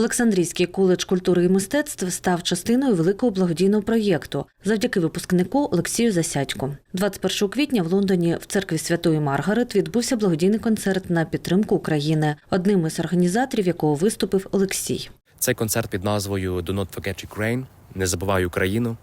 Олександрійський коледж культури і мистецтв став частиною великого благодійного проєкту завдяки випускнику Олексію Засядьку. 21 квітня в Лондоні в церкві Святої Маргарет відбувся благодійний концерт на підтримку України, одним із організаторів якого виступив Олексій. Цей концерт під назвою «Do not forget Ukraine» Не забувай Україну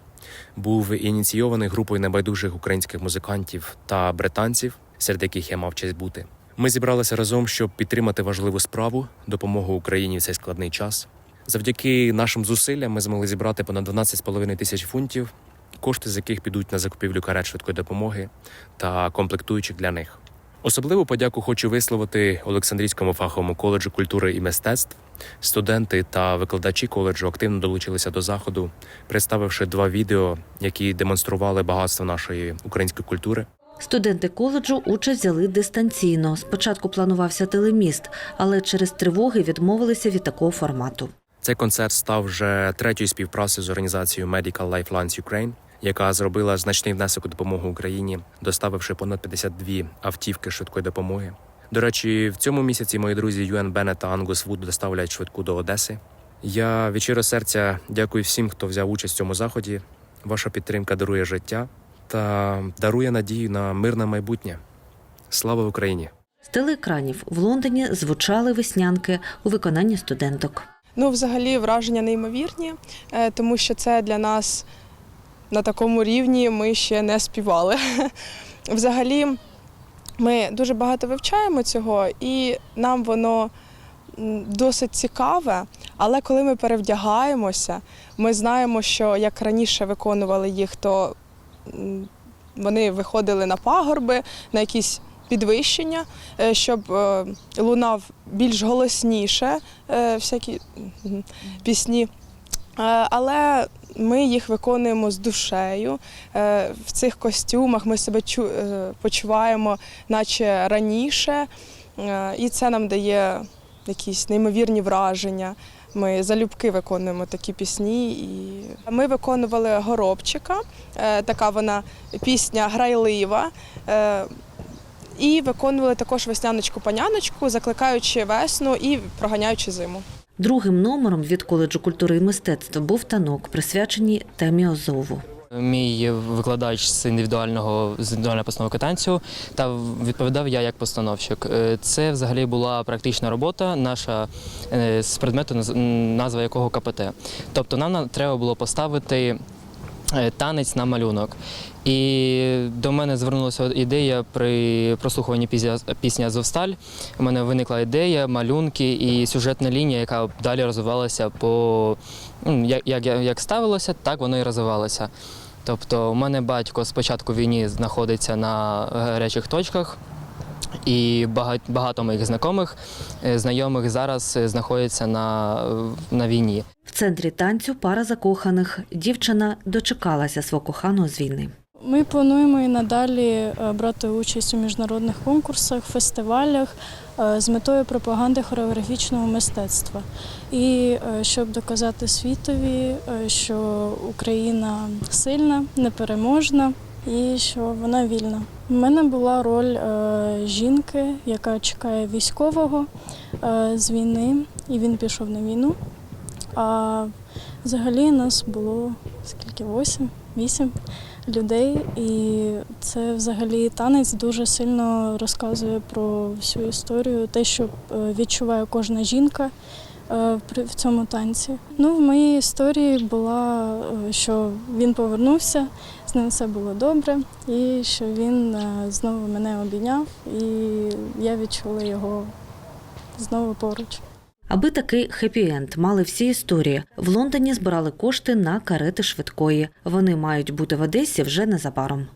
був ініційований групою небайдужих українських музикантів та британців, серед яких я мав честь бути. Ми зібралися разом, щоб підтримати важливу справу допомогу Україні в цей складний час. Завдяки нашим зусиллям ми змогли зібрати понад 12,5 тисяч фунтів, кошти з яких підуть на закупівлю карет швидкої допомоги та комплектуючих для них. Особливу подяку хочу висловити Олександрійському фаховому коледжу культури і мистецтв. Студенти та викладачі коледжу активно долучилися до заходу, представивши два відео, які демонстрували багатство нашої української культури. Студенти коледжу участь взяли дистанційно. Спочатку планувався телеміст, але через тривоги відмовилися від такого формату. Цей концерт став вже третьою співпрацею з організацією Medical Lifelines Ukraine, яка зробила значний внесок у допомогу Україні, доставивши понад 52 автівки швидкої допомоги. До речі, в цьому місяці мої друзі Юен Беннет та Ангус Вуд доставлять швидку до Одеси. Я від щиро серця дякую всім, хто взяв участь в цьому заході. Ваша підтримка дарує життя та дарує надію на мирне майбутнє. Слава Україні! З телеекранів в Лондоні звучали веснянки у виконанні студенток. Ну, взагалі, враження неймовірні, е, тому що це для нас на такому рівні ми ще не співали. Взагалі, ми дуже багато вивчаємо цього, і нам воно досить цікаве. Але коли ми перевдягаємося, ми знаємо, що як раніше виконували їх, то вони виходили на пагорби, на якісь підвищення, е, щоб е, лунав більш голосніше е, всякі пісні. Але ми їх виконуємо з душею. В цих костюмах ми себе почуваємо, наче раніше, і це нам дає якісь неймовірні враження. Ми залюбки виконуємо такі пісні. І ми виконували горобчика, е, така вона пісня грайлива. Е, І виконували також весняночку-паняночку, закликаючи весну і проганяючи зиму. Другим номером від коледжу культури і мистецтва був танок, присвячений темі Азову. Мій викладач з індивідуального з індивідуальної постановки танцю та відповідав я як постановщик. Е, Це взагалі була практична робота, наша е, з предмету назва якого КПТ. Тобто нам треба було поставити танець на малюнок. І до мене звернулася ідея при прослухуванні пісня, пісні Азовсталь. У мене виникла ідея, малюнки і сюжетна лінія, яка далі розвивалася по ну, як, як, ставилося, так воно і розвивалося. Тобто, у мене батько з початку війни знаходиться на гарячих точках, і багато, багато моїх знайомих, е, знайомих зараз е, знаходяться на, на війні. В центрі танцю пара закоханих. Дівчина дочекалася свого коханого з війни. Ми плануємо і надалі е, брати участь у міжнародних конкурсах, фестивалях з метою пропаганди хореографічного мистецтва. І щоб доказати світові, що Україна сильна, непереможна і що вона вільна. У мене була роль е, жінки, яка чекає військового е, з війни, і він пішов на війну. А взагалі нас було скільки? Восім, вісім людей, і це взагалі танець дуже сильно розказує про всю історію, те, що е, відчуває кожна жінка в цьому танці. Ну, в моїй історії була, е, що він повернувся, з ним все було добре, і що він е, знову мене обійняв, і я відчула його знову поруч. Аби такий хеппі-енд мали всі історії. В Лондоні збирали кошти на карети швидкої. Вони мають бути в Одесі вже незабаром.